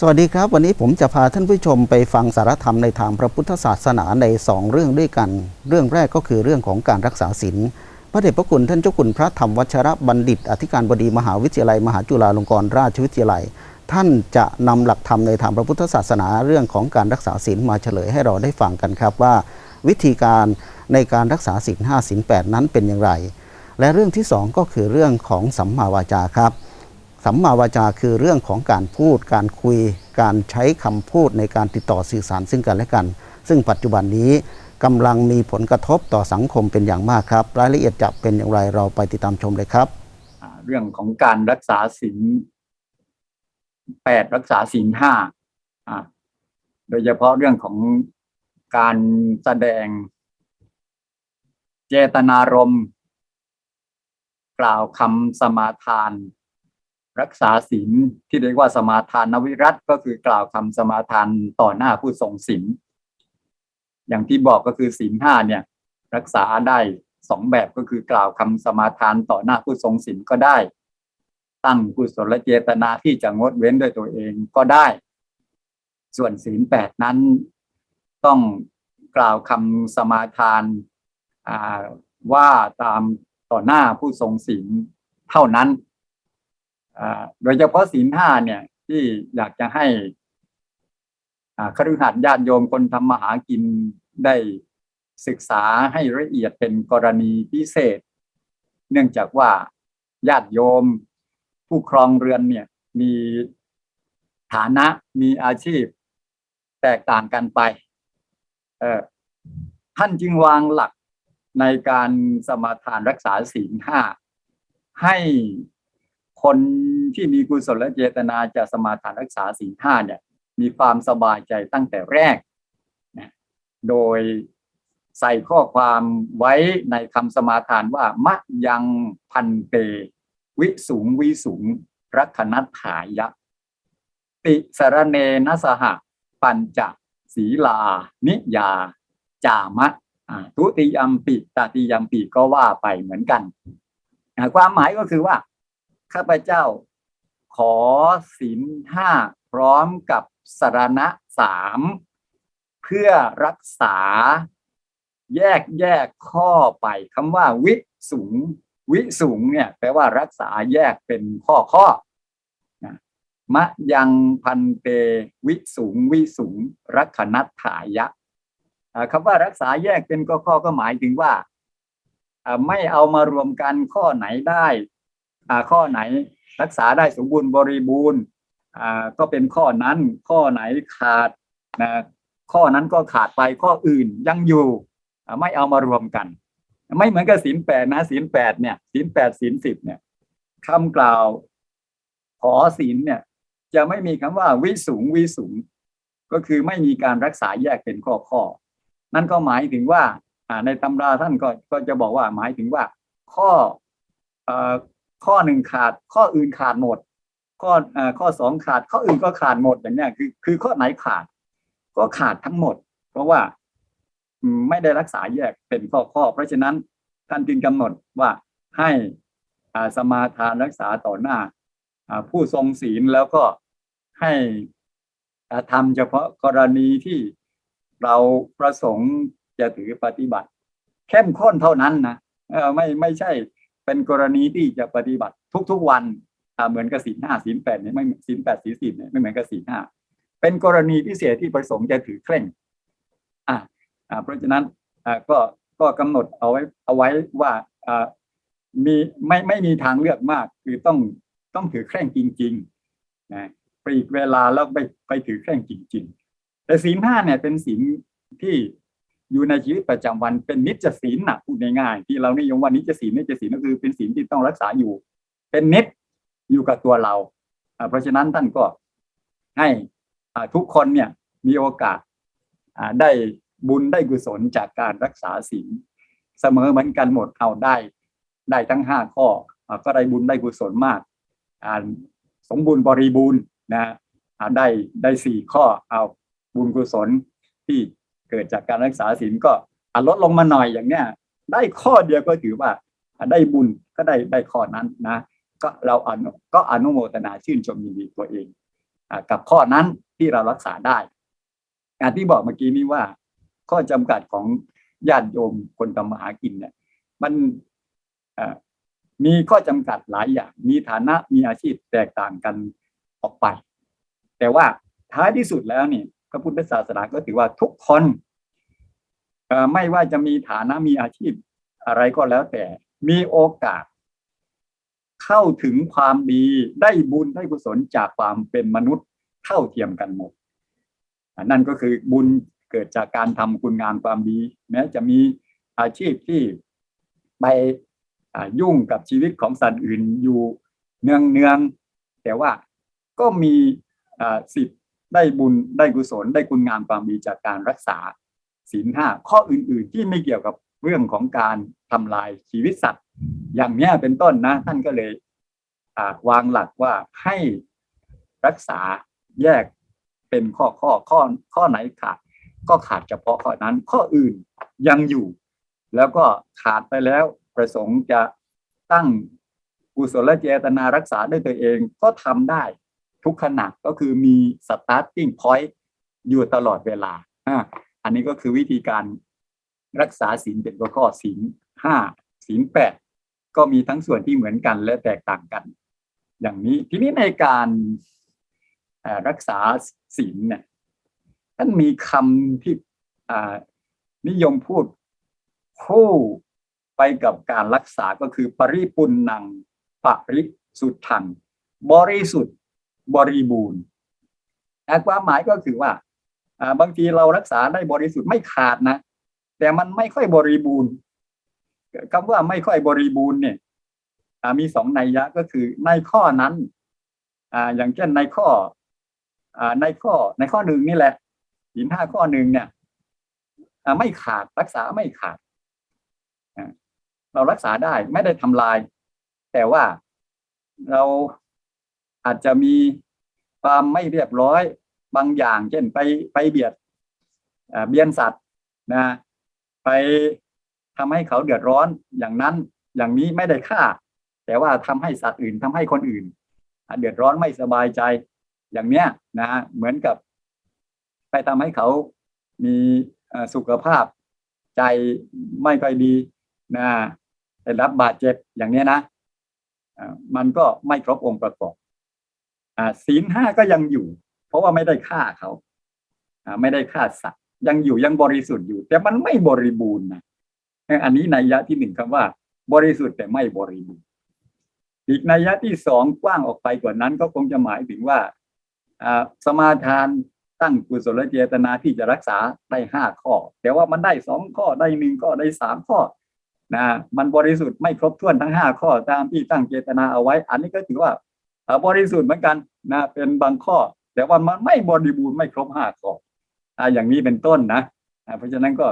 สวัสดีครับ วันนี้ผมจะพาท่านผู้ชมไปฟังสารธรรมในทางพระพุทธศาสนาในสองเรื่องด้วยกัน เรื่องแรกก็คือเรื่องของการรักษาศีลพระเดชพระคุณท่านเจ้าคุณพระธรรมวัชรบัณฑิต อธิการบดีมหาวิทยาลัย มหาจุฬาลงกรณราชวิทยาลัย ท่านจะนำหลักธรรมในทางพระพุทธศาสนาเรื่องของการรักษาศีลมาเฉลยให้เราได้ฟังกันครับว่า วิธีการในการรักษาศีลห้าศีลแปดนั้นเป็นอย่างไร และเรื่องที่สองก็คือเรื่องของสัมมาวาจาครับ สัมมาวาจาคือเรื่องของการพูด การคุย การใช้คำพูดในการติดต่อสื่อสารซึ่งกันและกัน ซึ่งปัจจุบันนี้กำลังมีผลกระทบต่อสังคมเป็นอย่างมากครับ รายละเอียดจะเป็นอย่างไรเราไปติดตามชมเลยครับเรื่องของการรักษาศีลแปดรักษาศีลห้าอ่าโดยเฉพาะเรื่องของการแสดง เจตนารมณ์ กล่าวคำสมาทาน รักษาศีลที่เรียกว่าสมาทานนวิรัตก็คือกล่าวคำสมาทานต่อหน้าผู้ทรงศีลอย่างที่บอกก็คือศีลห้าเนี่ย รักษาได้สองแบบก็คือกล่าวคำสมาทานต่อหน้าผู้ทรงศีลก็ได้ ตั้งกุศลเจตนาที่จะงดเว้นด้วยตัวเองก็ได้ ส่วนศีลแปดนั้น ต้องกล่าวคำสมาทานว่าตามต่อหน้าผู้ทรงศีลเท่านั้น โดยเฉพาะศีลห้าเนี่ย ที่อยากจะให้คฤหัสถ์ญาติโยมคนทำมาหากินได้ศึกษาให้ละเอียดเป็นกรณีพิเศษ เนื่องจากว่าญาติโยม ผู้ครองเรือนเนี่ย มีฐานะมีอาชีพ แตกต่างกันไปเออท่านจึงวางหลักในการสมาทานรักษาศีลห้าให้คน ที่มีกุศลและเจตนาจะสมาทานรักษาศีลห้าเนี่ย มีความสบายใจตั้งแต่แรกนะโดยใส่ข้อความไว้ในคำสมาทานว่ามะยังพันเต วิสูงวิสูงรักขนัตถายะ ติสรเนนสหะปัญจศีลา นิยา จามะทุติยมปิตติยมปิก็ว่าไปเหมือนกัน ความหมายก็คือว่า ข้าพเจ้า ขอศีลห้าพร้อมกับสารณะสามเพื่อรักษา แยกแยกข้อไปคำว่า วิสูง วิสูงเนี่ยแปลว่ารักษาแยกเป็นข้อข้อนะมะยังพันเตวิสูง วิสูงรักขนัตถายะคำว่ารักษาแยกเป็นข้อข้อก็หมายถึงว่า ไม่เอามารวมกันข้อไหนได้อาข้อไหน รักษาได้สมบูรณ์บริบูรณ์อ่าก็เป็นข้อนั้นข้อไหนขาดนะข้อนั้นก็ขาดไปข้ออื่นยังอยู่อ่าไม่เอามารวมกัน ไม่เหมือนกับศีลแปดนะศีลแปดเนี่ยศีลแปดศีลสิบเนี่ยคำกล่าวขอศีลเนี่ยจะไม่มีคำว่าวิสูงวิสูง ก็คือไม่มีการรักษาแยกเป็นข้อข้อ นั่นก็หมายถึงว่าอ่าในตำราท่านก็ก็จะบอกว่าหมายถึงว่า ข้ออ่อ ข้อหนึ่งขาด ข้ออื่นขาดหมด ข้ออ่อข้อสองขาด ข้ออื่นก็ขาดหมดอย่างนี้คือคือข้อไหนขาด ก็ขาดทั้งหมด เพราะว่าไม่ได้รักษาแยกเป็นข้อข้อ เพราะฉะนั้นท่านจึงกำหนดว่าให้สมาทานรักษาต่อหน้าผู้ทรงศีลแล้วก็ให้ทำเฉพาะกรณีที่เราประสงค์จะถือปฏิบัติ เข้มข้นเท่านั้นนะไม่ไม่ใช่ เป็นกรณีที่จะปฏิบัติทุกๆวันเหมือนกับศีลห้าศีลแปดเนี่ยไม่ศีลแปดศีลสิบเนี่ยไม่เหมือนกับศีลห้าเป็นกรณีพิเศษที่ประสงค์จะถือเคร่งอ่าเพราะฉะนั้นก็ก็กำหนดเอาไว้เอาไว้ว่ามีไม่ไม่มีทางเลือกมาก คือต้องต้องถือเคร่งจริงๆนะปลีกเวลาแล้วไปไปถือเคร่งจริง ๆ แต่ศีลห้าเนี่ยเป็นศีลที่ อยู่ในชีวิตประจำวันเป็นนิจศีลนะพูดง่ายๆที่เรานิยมว่านิจศีลนิจศีลก็คือเป็นศีลที่ต้องรักษาอยู่ เป็นนิจอยู่กับตัวเรา เพราะฉะนั้นท่านก็ให้ทุกคนเนี่ยมีโอกาสได้บุญได้กุศลจากการรักษาศีลเสมอเหมือนกันหมดเอาได้ ได้ทั้งห้าข้อก็ได้บุญได้กุศลมากสมบูรณ์บริบูรณ์นะได้ได้สี่ข้อเอาบุญกุศลที่ เกิดจากการรักษาศีลก็ลดลงมาหน่อยอย่างเนี้ยได้ข้อเดียวก็ถือว่าได้บุญก็ได้ได้ข้อนั้นนะ ก็เราอนุก็อนุโมทนาชื่นชมยินดีตัวเองอกับข้อนั้นที่เรารักษาได้การที่บอกเมื่อกี้นี้ว่า ข้อจำกัดของญาติโยมคนทำมาหากินเนี่ย มันมีข้อจำกัดหลายอย่าง มีฐานะมีอาชีพแตกต่างกันออกไป แต่ว่าท้ายที่สุดแล้วนี่ พระพุทธศาสนาก็ถือว่าทุกคนไม่ว่าจะมีฐานะมีอาชีพอะไรก็แล้วแต่ มีโอกาส เข้าถึงความดีได้บุญได้กุศลจากความเป็นมนุษย์เท่าเทียมกันหมดนั่นก็คือบุญเกิดจากการทำคุณงามความดี แม้จะมีอาชีพที่ไปยุ่งกับชีวิตของสัตว์อื่นอยู่เนืองเนืองแต่ว่าก็มีสิทธิ ได้บุญได้กุศลได้คุณงามความดีจากการรักษาศีลห้าข้ออื่น ๆ ที่ไม่เกี่ยวกับเรื่องของการทำลายชีวิตสัตว์ อย่างเนี้ยเป็นต้นนะ ท่านก็เลยวางหลักว่าให้รักษาแยกเป็นข้อข้อข้อข้อไหนขาด ก็ขาดเฉพาะข้อนั้น ข้ออื่นยังอยู่ แล้วก็ขาดไปแล้วประสงค์จะตั้งกุศลเจตนารักษาด้วยตัวเองก็ทำได้ ทุกขณะก็คือมี starting point อยู่ตลอดเวลาอันนี้ก็คือวิธีการรักษาศีลเป็นข้อศีลห้าศีลแปดก็มีทั้งส่วนที่เหมือนกันและแตกต่างกัน อย่างนี้ทีนี้ในการรักษาศีลเนี่ยท่านมีคำที่นิยมพูดคู่ไปกับการรักษาก็คือปริปุณนังปริสุทธัง บริสุทธิ์ บริบูรณ์ความหมายก็คือว่าบางทีเรารักษาได้บริสุทธิ์ไม่ขาดนะ แต่มันไม่ค่อยบริบูรณ์คำว่าไม่ค่อยบริบูรณ์เนี่ยมีสองนัยยะก็คือในข้อนั้นอย่างเช่นในข้อในข้อในข้อหนึ่งนี่แหละหินห้าข้อหนึ่งเนี่ยไม่ขาดรักษาไม่ขาดเรารักษาได้ไม่ได้ทำลาย แต่ว่าเรา อาจจะมีความไม่เรียบร้อยบางอย่าง เช่นไปไปเบียดเบียนสัตว์นะไปทำให้เขาเดือดร้อนอย่างนั้นอย่างนี้ไม่ได้ฆ่า แต่ว่าทำให้สัตว์อื่นทำให้คนอื่น เดือดร้อนไม่สบายใจอย่างเนี้ยนะเหมือนกับ ไปทำให้เขามีสุขภาพใจไม่ค่อยดีนะได้รับบาดเจ็บอย่างเนี้ยนะมันก็ไม่ครบองค์ประกอบ ศีลห้าก็ยังอยู่ เพราะว่าไม่ได้ฆ่าเขาไม่ได้ฆ่าสัตว์ยังอยู่ยังบริสุทธิ์อยู่ แต่มันไม่บริบูรณ์นะอันนี้นัยยะที่หนึ่งคำว่า บริสุทธิ์แต่ไม่บริบูรณ์อีกนัยยะที่สองกว้างออกไปกว่านั้น ก็คงจะหมายถึงว่าสมาทานตั้งกุศลเจตนาที่จะรักษาได้ห้าข้อ แต่ว่ามันได้สองข้อได้หนึ่งข้อได้สามข้อนะมันบริสุทธิ์ไม่ครบถ้วนทั้งห้าข้อตามที่ตั้งเจตนาเอาไว้ อันนี้ก็ถือว่า บริสุทธิ์เหมือนกันนะเป็นบางข้อ แต่ว่ามันไม่บริบูรณ์ไม่ครบห้าข้ออ่าอย่างนี้เป็นต้นนะเพราะฉะนั้นก็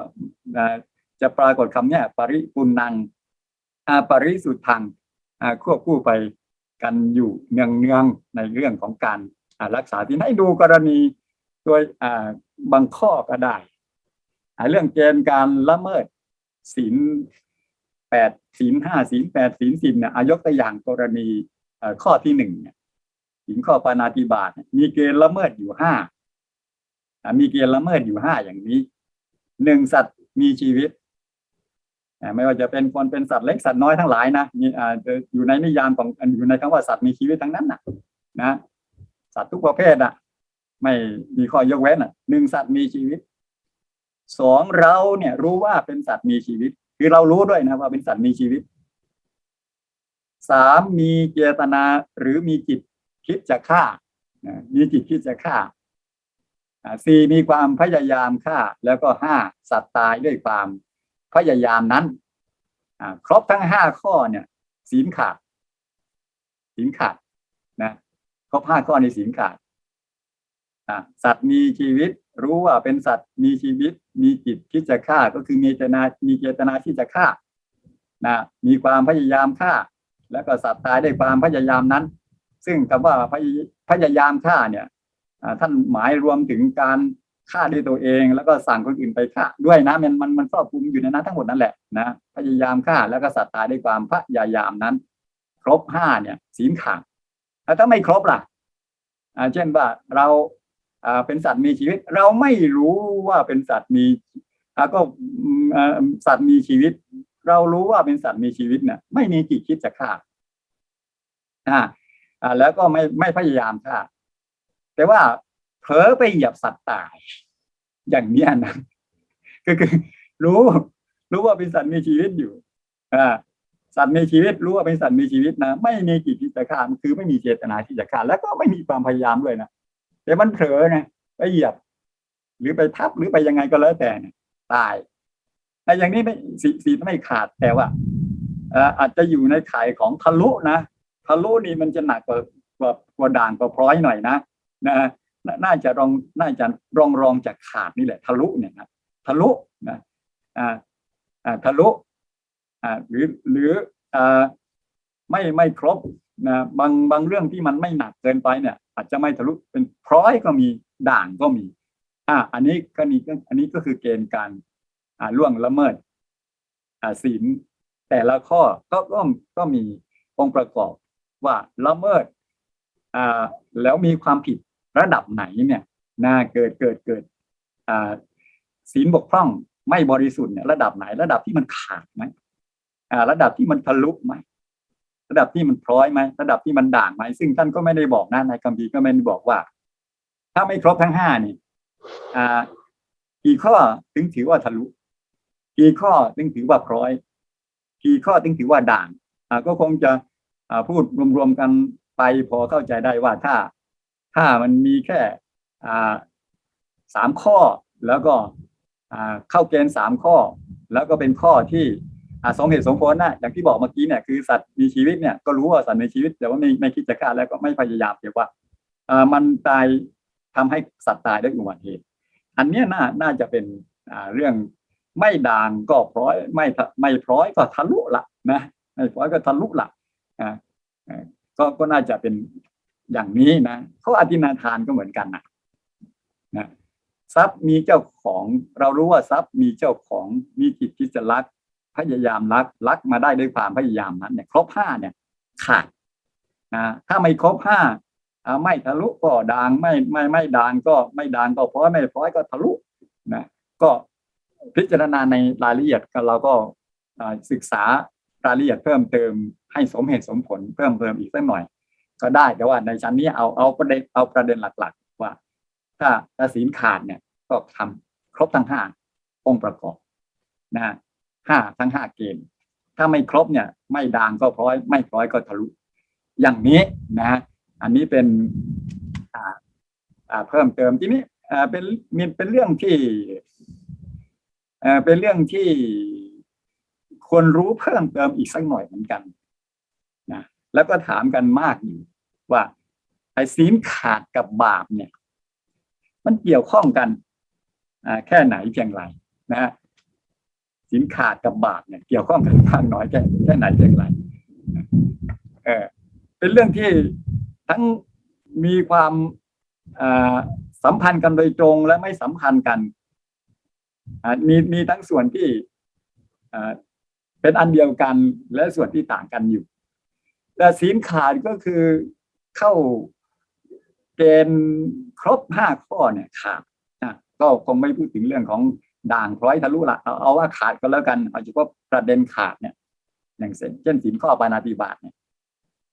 จะปรากฏคำนี้ปริปุนังปริสุทธังควบคู่ไปกันอยู่เนืองเนืองๆในเรื่องของการรักษาที่ให้ดูกรณีตัวบางข้อก็ได้เรื่องเกณฑ์การละเมิดศีลแปดศีลห้าศีลแปดศีลสิบเนี่ยอายกตัวอย่างกรณี ข้อที่หนึ่งเนี่ยศีลข้อปานาติบาตเนี่ยมีเกณฑ์ละเมิดอยู่ห้ามีเกณฑ์ละเมิดอยู่ห้าอย่างนี้หนึ่งสัตว์มีชีวิตไม่ว่าจะเป็นคนเป็นสัตว์เล็กสัตว์น้อยทั้งหลายนะมีอ่อยู่ในนิยามของอยู่ในคำว่าสัตว์มีชีวิตทั้งนั้นนะนะสัตว์ทุกประเภทอะ ไม่มีข้อยกเว้นอะหนึ่งสัตว์มีชีวิตสองเราเนี่ยรู้ว่าเป็นสัตว์มีชีวิต คือเรารู้ด้วยนะว่าเป็นสัตว์มีชีวิต สามมีเจตนาหรือมีจิตคิดจะฆ่า มีจิตคิดจะฆ่าสี่มีความพยายามฆ่า แล้วก็ห้าสัตว์ตายด้วยความพยายามนั้นครบทั้งห้าข้อเนี่ยศีลขาดศีลขาดนะครบห้าข้อในศีลขาดสัตว์มีชีวิต รู้ว่าเป็นสัตว์มีชีวิต มีจิตที่จะฆ่าก็คือมีเจตนามีเจตนาที่จะฆ่านะมีความพยายามฆ่า แล้วก็สัตว์ตายด้วยความพยายามนั้น ซึ่งคำว่าพยพยายามฆ่าเนี่ยท่านหมายรวมถึงการฆ่าด้วยตัวเอง แล้วก็สั่งคนอื่นไปฆ่าด้วยนะมันมันมันครอบคลุมอยู่ในนั้นทั้งหมดนั่นแหละนะพยายามฆ่าแล้วก็สัตว์ตายด้วยความพยายามนั้น ครบห้าเนี่ยศีลขาดแล้วถ้าไม่ครบล่ะเช่นว่าเราเป็นสัตว์มีชีวิต เราไม่รู้ว่าเป็นสัตว์มีก็สัตว์มีชีวิต เรารู้ว่าเป็นสัตว์มีชีวิตเนี่ยไม่มีจิตคิดจะฆ่าอ่าอ่าแล้วก็ไม่ไม่พยายามฆ่า แต่ว่าเผลอไปเหยียบสัตว์ตาย อย่างเนี้ยนะก็คือ รู้ รู้ว่าเป็นสัตว์มีชีวิตอยู่อ่าสัตว์มีชีวิตรู้ว่าเป็นสัตว์มีชีวิตนะไม่มีจิตที่จะฆ่ามันคือไม่มีเจตนาที่จะฆ่าแล้วก็ไม่มีความพยายามด้วยนะแต่มันเผลอไงไปเหยียบ หรือไปทับหรือไปยังไงก็แล้วแต่เนี่ยตาย แต่อย่างนี้ไม่สีสีไม่ขาดแต่ว่าอาจจะอยู่ในข่ายของทะลุนะทะลุนี่มันจะหนักกว่ากว่ากว่าด่างกว่าพร้อยหน่อยนะนะน่าจะรองน่าจะรองรองจากขาดนี่แหละ ทะลุเนี่ยนะทะลุนะอ่าอ่าทะลุอ่าหรือหรืออ่าไม่ไม่ครบนะบางบางเรื่องที่มันไม่หนักเกินไปเนี่ย อาจจะไม่ทะลุเป็นพร้อยก็มีด่างก็มีอ่าอันนี้ก็นี่อันนี้ก็คือเกณฑ์การ ล่วงละเมิดศีลแต่ละข้อก็ก็ก็มีองค์ประกอบว่าละเมิดแล้วมีความผิดระดับไหนเนี่ยนะเกิดเกิดเกิดศีลบกพร่องไม่บริสุทธิ์เนี่ยระดับไหน ระดับที่มันขาดไหมระดับที่มันทะลุไหมระดับที่มันพร้อยไหมระดับที่มันด่างไหมซึ่งท่านก็ไม่ได้บอกนะในคัมภีร์ก็ไม่ได้บอกว่า ถ้าไม่ครบทั้งห้านี่อ่ากี่ข้อถึงถือว่าทะลุ กี่ข้อถึงถือว่าพร้อยกี่ข้อถึงถือว่าด่างก็คงจะพูดรวมๆกันไปพอเข้าใจได้ว่าถ้า ถ้ามันมีแค่สามข้อแล้วก็เข้าเกณฑ์สามข้อ แล้วก็เป็นข้อที่สอ่าสมเหตุสมผลนะอย่างที่บอกเมื่อกี้เนี่ยคือสัตว์มีชีวิตเนี่ยก็รู้ว่าสัตว์มีชีวิต แต่ว่าไม่ไม่คิดจะฆ่าแล้วก็ไม่พยายามเกี่ยวว่ามันตายทำให้สัตว์ตายด้วยอุบัติเหตุอันนี้น่าน่าจะเป็นเรื่อง ไม่ด่างก็พร้อยไม่ไม่พร้อยก็ทะลุละนะไม่พร้อยก็ทะลุละอ่าก็ก็น่าจะเป็นอย่างนี้นะเขาอธินาทานก็เหมือนกันนะนะทรัพย์มีเจ้าของเรารู้ว่าทรัพย์มีเจ้าของมีจิตที่จะรักพยายามรักรักมาได้ด้วยความพยายามนั้นเนี่ยครบห้าเนี่ยขาดนะถ้าไม่ครบห้าอ่าไม่ทะลุก็ด่างไม่ไม่ไม่ด่างก็ไม่ด่างก็พร้อยไม่พร้อยก็ทะลุนะก็ พิจารณาในรายละเอียดก็เราก็ศึกษารายละเอียดเพิ่มเติมให้สมเหตุสมผลเพิ่มเติมอีกสักหน่อย ก็ได้แต่ว่าในชั้นนี้เอาเอาประเด็นเอาประเด็นหลัก ๆ ว่า ถ้าถ้าศีลขาดเนี่ยก็ทำครบทั้งห้าองค์ประกอบนะห้าทั้งห้าเกณฑ์ถ้าไม่ครบเนี่ยไม่ด่างก็พร้อย ไม่พร้อยก็ทะลุ อย่างนี้นะอันนี้เป็นอ่าอ่าเพิ่มเติมที่นี้อ่าเป็นมีเป็นเรื่องที่ เป็นเรื่องที่ควรรู้เพิ่มเติมอีกสักหน่อยเหมือนกันนะแล้วก็ถามกันมากอยู่ว่าไอ้ศีลขาดกับบาปเนี่ย มันเกี่ยวข้องกันแค่ไหนเพียงไรนะฮะสินขาดกับบาปเนี่ย เกี่ยวข้องกันมากน้อยแค่แค่ไหนเพียงไรเออเป็นเรื่องที่ทั้งมีความสัมพันธ์กันโดยตรงและไม่สัมพันธ์กัน มีมีทั้งส่วนที่เป็นอันเดียวกันและส่วนที่ต่างกันอยู่ แต่ศีลขาดก็คือเข้าเกณฑ์ครบห้าข้อเนี่ยขาดนะก็คงไม่พูดถึงเรื่องของด่างพร้อยทะลุละเอาเอาว่าขาดก็แล้วกันเอาเฉพาะประเด็นขาดเนี่ยอย่างเช่นเช่นสินข้อปานาติบาตเนี่ย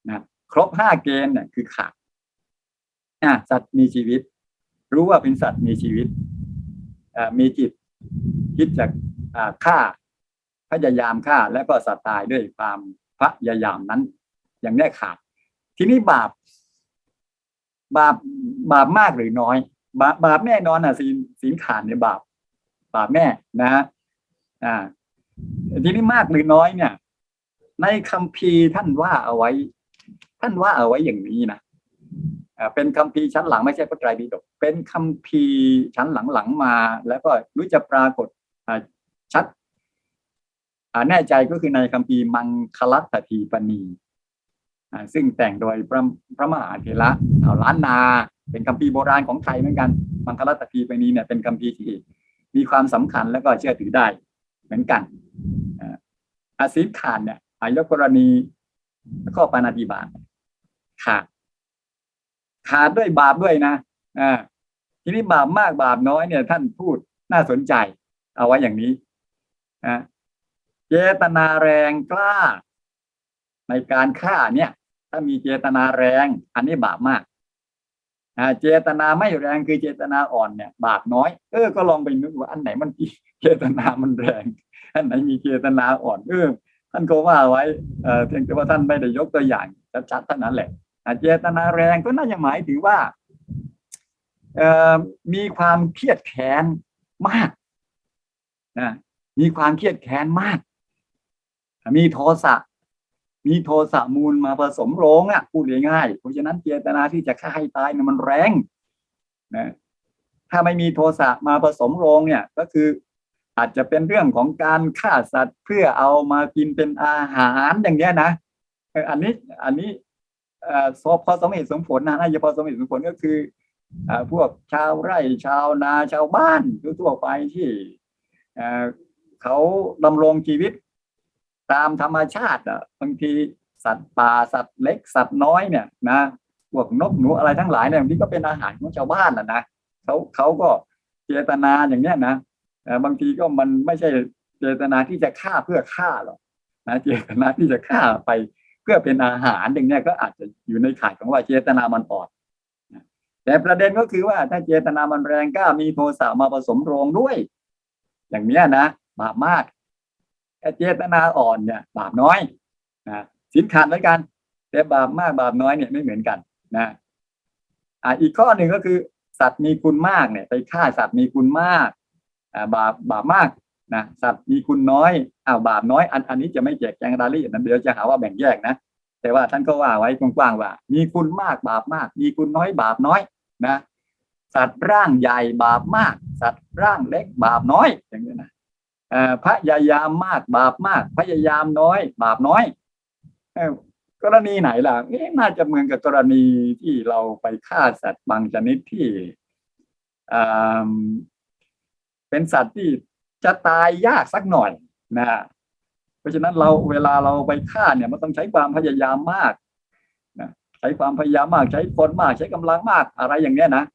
นะครบห้าเกณฑ์เนี่ยคือขาดอะสัตว์มีชีวิต รู้ว่าเป็นสัตว์มีชีวิตมีจิต คิดจะฆ่าพยายามฆ่าแล้วก็สัตว์ตายด้วยความพยายามนั้น อย่างแนี้ขาด ทีนี้บาป บาปบาปมากหรือน้อย บาปบาปแน่นอนอะศีลศีลขาดเนี่ยบาป บาปแม่นะฮะอ่า ทีนี้มากหรือน้อยเนี่ย ในคัมภีร์ท่านว่าเอาไว้ ท่านว่าเอาไว้อย่างนี้นะอ่าเป็นคัมภีร์ชั้นหลังไม่ใช่พระไตรปิฎก เป็นคัมภีชั้นหลังๆมา แล้วก็รู้จะปรากฏชัดแน่ใจก็คือในคัมภีมังคลัตทีปณีซึ่งแต่งโดยพระพระมหาเถระเอาล้านนา เป็นคัมภีโบราณของไทยเหมือนกัน มังคลัตทีปณีเนี่ยเป็นคัมภีที่มีความสำคัญแล้วก็เชื่อถือได้เหมือนกันอาอาศีลขาดเนี่ยอายกกรณีข้อปานาติบาตขาดขาดด้วยบาปด้วยนะอ่า ทีนี้บาปมากบาปน้อยเนี่ย ท่านพูดน่าสนใจ เอาไว้อย่างนี้อ่าเจตนาแรงกล้า ในการฆ่าเนี่ย ถ้ามีเจตนาแรง อันนี้บาปมากอ่าเจตนาไม่แรงคือเจตนาอ่อนเนี่ย บาปน้อย เออก็ลองไปนึกว่าอันไหนมันเจตนามันแรง อันไหนมีเจตนาอ่อนเออท่านก็ว่าไว้เออเพียงแต่ว่าท่านไม่ได้ยกตัวอย่างชัดๆเท่านั้นแหละเจตนาแรงก็น่าจะหมายถึงว่า มีความเครียดแค้นมากนะมีความเครียดแค้นมาก มีโทสะ มีโทสะมูลมาผสมโรงอะพูดง่ายๆเพราะฉะนั้นเจตนาที่จะฆ่าให้ตายเนี่ยมันแรงนะถ้าไม่มีโทสะมาผสมโรงเนี่ย ก็คืออาจจะเป็นเรื่องของการฆ่าสัตว์เพื่อเอามากินเป็นอาหารอย่างเงี้ยนะอันนี้อันนี้อ่อพอสมเหตุสมผลนะน่าจะพอสมเหตุสมผลก็คือ พวกชาวไร่ชาวนาชาวบ้านทั่วไปที่เขาดำรงชีวิตตามธรรมชาติอะบางทีสัตว์ป่าสัตว์เล็กสัตว์น้อยเนี่ยนะพวกนกหนูอะไรทั้งหลายเนี่ยบางทีก็เป็นอาหารของชาวบ้านอะนะเขาเขาก็เจตนาอย่างเนี้ยนะบางทีก็มันไม่ใช่เจตนาที่จะฆ่าเพื่อฆ่าหรอกนะเจตนาที่จะฆ่าไปเพื่อเป็นอาหารอย่างเนี้ยก็อาจจะอยู่ในข่ายของว่าเจตนามันอ่อน แต่ประเด็นก็คือว่าถ้าเจตนามันแรงกล้ามีโทสะมาผสมโรงด้วย อย่างเนี้ยนะบาปมากแต่เจตนาอ่อนเนี่ย บาปน้อยนะสินขาดเหมือนกัน แต่บาปมากบาปน้อยเนี่ยไม่เหมือนกันนะอ่าอีกข้อหนึ่งก็คือ สัตว์มีคุณมากเนี่ย ไปฆ่าสัตว์มีคุณมากอ่าบาปบาปมากนะสัตว์มีคุณน้อยอ้าวบาปน้อยอันอันนี้จะไม่แจกแจงรายละเอียดนั้นเดี๋ยวจะหาว่าแบ่งแยกนะแต่ว่าท่านก็ว่าไว้กว้างๆว่า มีคุณมากบาปมาก มีคุณน้อยบาปน้อย นะสัตว์ร่างใหญ่บาปมาก สัตว์ร่างเล็กบาปน้อยอย่างนี้นะเอ่อพยายามมากบาปมาก พยายามน้อย บาปน้อยกรณีไหนล่ะเอ๊ะน่าจะเหมือนกับกรณีที่เราไปฆ่าสัตว์บางชนิดที่เป็นสัตว์ที่จะตายยากสักหน่อยนะเพราะฉะนั้นเราเวลาเราไปฆ่าเนี่ยมันต้องใช้ความพยายามมาก ช้ความพยายามมากใช้คนมากใช้กำลังมากอะไรอย่างเนี้ยนะ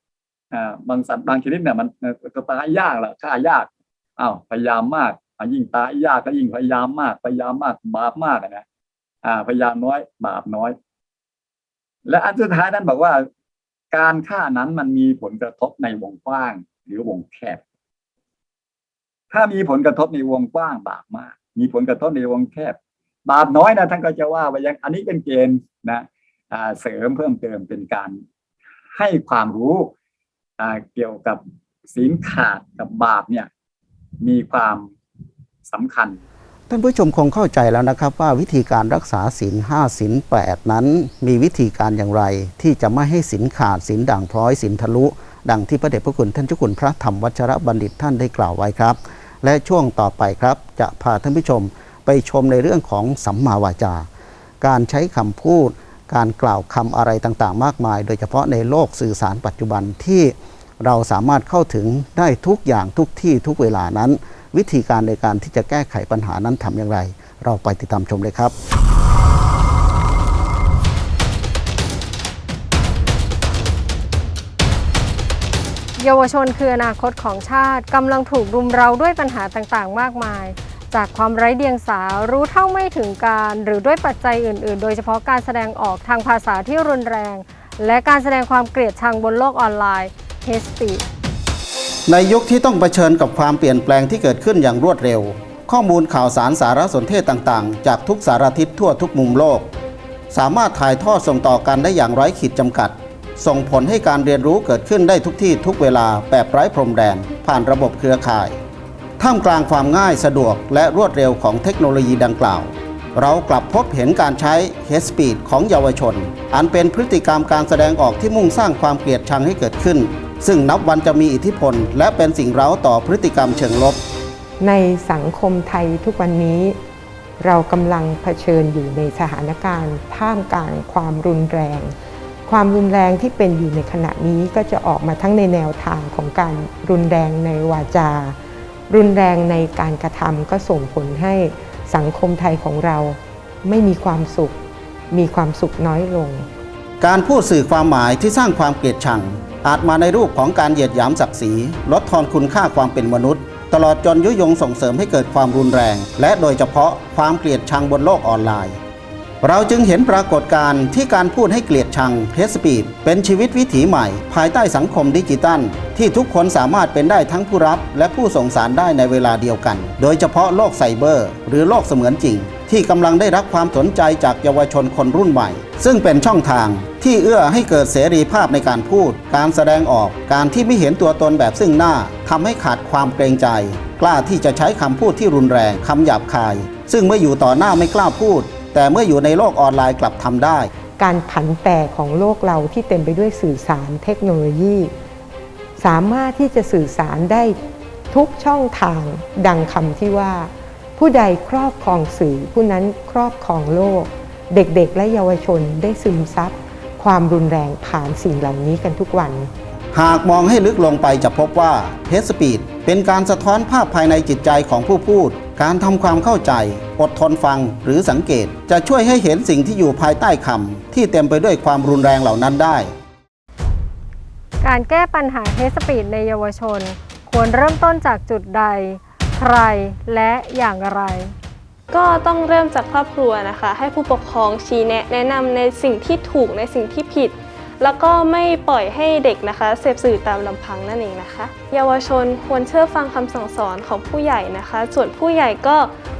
บางสัตว์บางชนิดเนี่ยมันก็ตายยากแหละฆ่ายากอ้าวพยายามมากยิ่งตายยากก็ยิ่งพยายามมาก พยายามมากบาปมากนะพยายามน้อยบาปน้อย และอันสุดท้ายนั้นบอกว่า การฆ่านั้นมันมีผลกระทบในวงกว้าง หรือวงแคบ ถ้ามีผลกระทบในวงกว้างบาปมาก มีผลกระทบในวงแคบ บาปน้อยนะท่านก็จะว่าไปยังอันนี้เป็นเกณฑ์นะ เสริมเพิ่มเติมเป็นการให้ความรู้เกี่ยวกับศีลขาดกับบาปเนี่ยมีความสำคัญท่านผู้ชมคงเข้าใจแล้วนะครับว่าวิธีการรักษาศีลห้าศีลแปดนั้น มีวิธีการอย่างไร ที่จะไม่ให้ศีลขาดศีลด่างพร้อยศีลทะลุ ดังที่พระเดชพระคุณท่านเจ้าคุณพระธรรมวัชรบัณฑิตท่านได้กล่าวไว้ครับ และช่วงต่อไปครับ จะพาท่านผู้ชมไปชมในเรื่องของสัมมาวาจา การใช้คำพูด การกล่าวคำอะไรต่างๆ มากมาย โดยเฉพาะในโลกสื่อสารปัจจุบันที่เราสามารถเข้าถึงได้ทุกอย่างทุกที่ทุกเวลานั้น วิธีการในการที่จะแก้ไขปัญหานั้นทำอย่างไร เราไปติดตามชมเลยครับ เยาวชนคืออนาคตของชาติกำลังถูกรุมเร้าด้วยปัญหาต่างๆ มากมาย จากความไร้เดียงสารู้เท่าไม่ถึงการ หรือด้วยปัจจัยอื่น ๆ โดยเฉพาะการแสดงออกทางภาษาที่รุนแรง และการแสดงความเกลียดชังบนโลกออนไลน์ hate speech ในยุคที่ต้องเผชิญกับความเปลี่ยนแปลงที่เกิดขึ้นอย่างรวดเร็ว ข้อมูลข่าวสารสารสนเทศต่างๆ จากทุกสารทิศทั่วทุกมุมโลก สามารถถ่ายทอดส่งต่อกันได้อย่างไร้ขีดจำกัด ส่งผลให้การเรียนรู้เกิดขึ้นได้ทุกที่ทุกเวลาแบบไร้พรมแดนผ่านระบบเครือข่าย ท่ามกลางความง่ายสะดวกและรวดเร็วของเทคโนโลยีดังกล่าว เรากลับพบเห็นการใช้ Hate Speed ของเยาวชน อันเป็นพฤติกรรมการแสดงออกที่มุ่งสร้างความเกลียดชังให้เกิดขึ้น ซึ่งนับวันจะมีอิทธิพล และเป็นสิ่งเร้าต่อพฤติกรรมเชิงลบ ในสังคมไทยทุกวันนี้ เรากำลังเผชิญอยู่ในสถานการณ์ ท่ามกลางความรุนแรง ความรุนแรงที่เป็นอยู่ในขณะนี้ก็จะออกมาทั้งในแนวทางของการรุนแรงในวาจา รุนแรงในการกระทำก็ส่งผลให้สังคมไทยของเราไม่มีความสุข มีความสุขน้อยลง การพูดสื่อความหมายที่สร้างความเกลียดชัง อาจมาในรูปของการเหยียดหยามศักดิ์ศรีลดทอนคุณค่าความเป็นมนุษย์ ตลอดจนยุยงส่งเสริมให้เกิดความรุนแรง และโดยเฉพาะความเกลียดชังบนโลกออนไลน์ เราจึงเห็นปรากฏการณ์ที่การพูดให้เกลียดชังเฮสปีดเป็นชีวิตวิถีใหม่ ภายใต้สังคมดิจิตัล ที่ทุกคนสามารถเป็นได้ทั้งผู้รับและผู้ส่งสารได้ในเวลาเดียวกัน โดยเฉพาะโลกไซเบอร์ หรือโลกเสมือนจริง ที่กำลังได้รับความสนใจจากเยาวชนคนรุ่นใหม่ ซึ่งเป็นช่องทางที่เอื้อให้เกิดเสรีภาพในการพูด การแสดงออก การที่ไม่เห็นตัวตนแบบซึ่งหน้าทำให้ขาดความเกรงใจ กล้าที่จะใช้คำพูดที่รุนแรงคำหยาบคาย ซึ่งเมื่ออยู่ต่อหน้าไม่กล้าพูด แต่เมื่ออยู่ในโลกออนไลน์กลับทำได้ การผันแปรของโลกเราที่เต็มไปด้วยสื่อสารเทคโนโลยี สามารถที่จะสื่อสารได้ทุกช่องทางดังคำที่ว่า ผู้ใดครอบครองสื่อผู้นั้นครอบครองโลก เด็กๆ และเยาวชนได้ซึมซับความรุนแรงผ่านสิ่งเหล่านี้กันทุกวัน หากมองให้ลึกลงไปจะพบว่าเฮสปีดเป็นการสะท้อนภาพภายในจิตใจของผู้พูด การทำความเข้าใจ อดทนฟังหรือสังเกต จะช่วยให้เห็นสิ่งที่อยู่ภายใต้คำที่เต็มไปด้วยความรุนแรงเหล่านั้นได้ การแก้ปัญหาเฮสปีดในเยาวชน ควรเริ่มต้นจากจุดใด ใครและอย่างไร ก็ต้องเริ่มจากครอบครัวนะคะ ให้ผู้ปกครองชี้แนะแนะนำในสิ่งที่ถูกในสิ่งที่ผิดแล้วก็ไม่ปล่อยให้เด็กนะคะเสพสื่อตามลำพังนั่นเองนะคะ เยาวชนควรเชื่อฟังคำสั่งสอนของผู้ใหญ่นะคะ ส่วนผู้ใหญ่ก็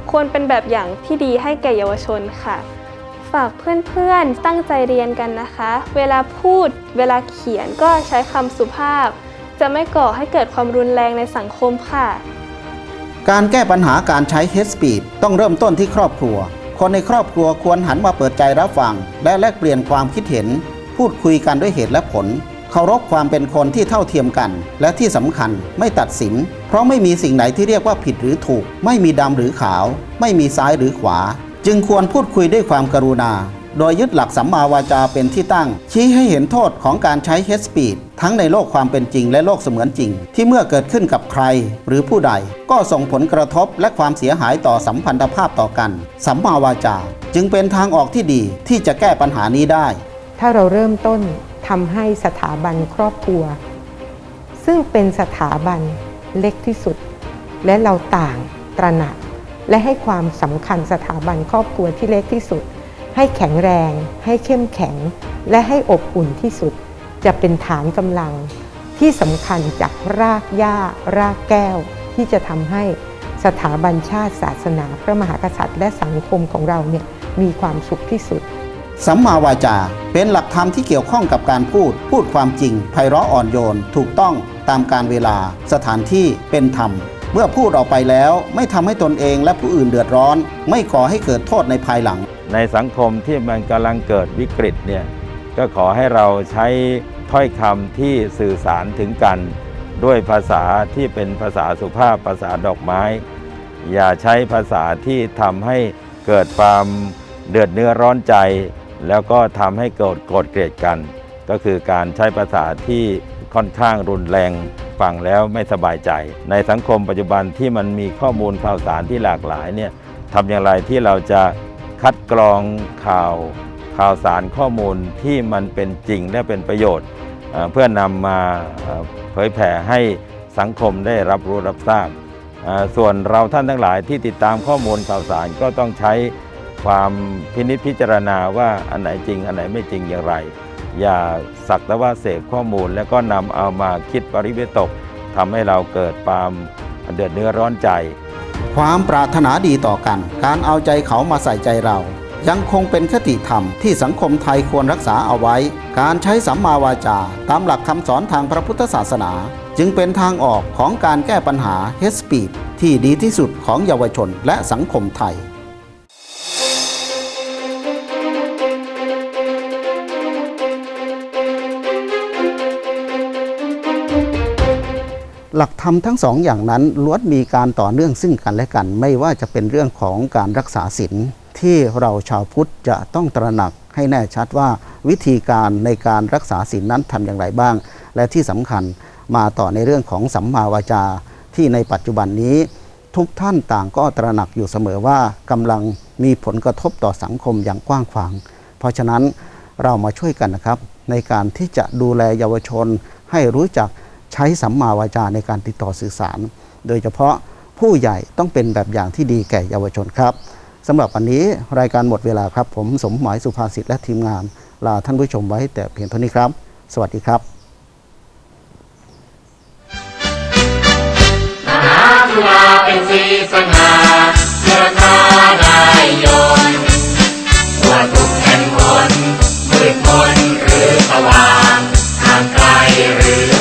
ควรเป็นแบบอย่างที่ดีให้แก่เยาวชนค่ะ ฝากเพื่อนๆตั้งใจเรียนกันนะคะ เวลาพูด เวลาเขียนก็ใช้คำสุภาพ จะไม่ก่อให้เกิดความรุนแรงในสังคมค่ะ การแก้ปัญหาการใช้เฮสปีดต้องเริ่มต้นที่ครอบครัว คนในครอบครัวควรหันมาเปิดใจรับฟัง และแลกเปลี่ยนความคิดเห็น พูดคุยกันด้วยเหตุและผล เคารพความเป็นคนที่เท่าเทียมกัน และที่สำคัญไม่ตัดสิน เพราะไม่มีสิ่งไหนที่เรียกว่าผิดหรือถูก ไม่มีดำหรือขาว ไม่มีซ้ายหรือขวา จึงควรพูดคุยด้วยความกรุณา โดยยึดหลักสัมมาวาจาเป็นที่ตั้ง ชี้ให้เห็นโทษของการใช้เฮสปีดทั้งในโลกความเป็นจริงและโลกเสมือนจริง ที่เมื่อเกิดขึ้นกับใคร หรือผู้ใด ก็ส่งผลกระทบและความเสียหายต่อสัมพันธภาพต่อกัน สัมมาวาจา จึงเป็นทางออกที่ดีที่จะแก้ปัญหานี้ได้ ถ้าเราเริ่มต้น ทำให้สถาบันครอบครัว ซึ่งเป็นสถาบันเล็กที่สุด และเราต่างตระหนัก และให้ความสำคัญสถาบันครอบครัวที่เล็กที่สุด ให้แข็งแรง ให้เข้มแข็ง และให้อบอุ่นที่สุด จะเป็นฐานกำลังที่สำคัญจากรากหญ้า รากแก้ว ที่จะทำให้สถาบันชาติศาสนา พระมหากษัตริย์ และสังคมของเราเนี่ยมีความสุขที่สุด สัมมาวาจา เป็นหลักธรรมที่เกี่ยวข้องกับการพูด พูดความจริงไพเราะอ่อนโยน ถูกต้องตามการเวลา สถานที่เป็นธรรม เมื่อพูดออกไปแล้วไม่ทำให้ตนเองและผู้อื่นเดือดร้อน ไม่ก่อให้เกิดโทษในภายหลัง ในสังคมที่มันกำลังเกิดวิกฤตเนี่ยก็ขอให้เราใช้ถ้อยคำที่สื่อสารถึงกัน ด้วยภาษาที่เป็นภาษาสุภาพภาษาดอกไม้ อย่าใช้ภาษาที่ทำให้เกิดความเดือดเนื้อร้อนใจ แล้วก็ทำให้เกิดโกรธเกลียดกัน ก็คือการใช้ภาษาที่ค่อนข้างรุนแรงฟังแล้วไม่สบายใจ ในสังคมปัจจุบันที่มันมีข้อมูลข่าวสารที่หลากหลายเนี่ยทำอย่างไรที่เราจะคัดกรองข่าวข่าวสารข้อมูลที่มันเป็นจริงและเป็นประโยชน์ เพื่อนำมาเผยแผ่ให้สังคมได้รับรู้รับทราบ ส่วนเราท่านทั้งหลายที่ติดตามข้อมูลข่าวสารก็ต้องใช้ ความพินิจพิจารณาว่าอันไหนจริง อันไหนไม่จริงอย่างไร อย่าสักแต่ว่าเสพข้อมูล แล้วก็นำเอามาคิดปริเวตกทำให้เราเกิดความเดือดเนื้อร้อนใจ ความปรารถนาดีต่อกัน การเอาใจเขามาใส่ใจเรา ยังคงเป็นคติธรรมที่สังคมไทยควรรักษาเอาไว้ การใช้สัมมาวาจา ตามหลักคำสอนทางพระพุทธศาสนา จึงเป็นทางออกของการแก้ปัญหาเฮสปีดที่ดีที่สุดของเยาวชนและสังคมไทย หลักธรรมทั้งสองอย่างนั้นล้วนมีการต่อเนื่องซึ่งกันและกัน ไม่ว่าจะเป็นเรื่องของการรักษาศีลที่เราชาวพุทธจะต้องตระหนักให้แน่ชัดว่าวิธีการในการรักษาศีลนั้นทำอย่างไรบ้าง และที่สำคัญมาต่อในเรื่องของสัมมาวาจาที่ในปัจจุบันนี้ ทุกท่านต่างก็ตระหนักอยู่เสมอว่ากำลังมีผลกระทบต่อสังคมอย่างกว้างขวาง เพราะฉะนั้นเรามาช่วยกันนะครับ ในการที่จะดูแลเยาวชนให้รู้จัก ใช้สัมมาวาจาในการติดต่อสื่อสาร โดยเฉพาะผู้ใหญ่ต้องเป็นแบบอย่างที่ดีแก่เยาวชนครับสำหรับวันนี้รายการหมดเวลาครับ ผมสมหมายสุภาษิตและทีมงาน ลาท่านผู้ชมไว้แต่เพียงเท่านี้ครับ สวัสดีครับมหาจุฬาเป็นสีสง่เมื่อทาไยนตัวทุกแห่งหนมืดมนหรือสว่าง ทางไกลหรือ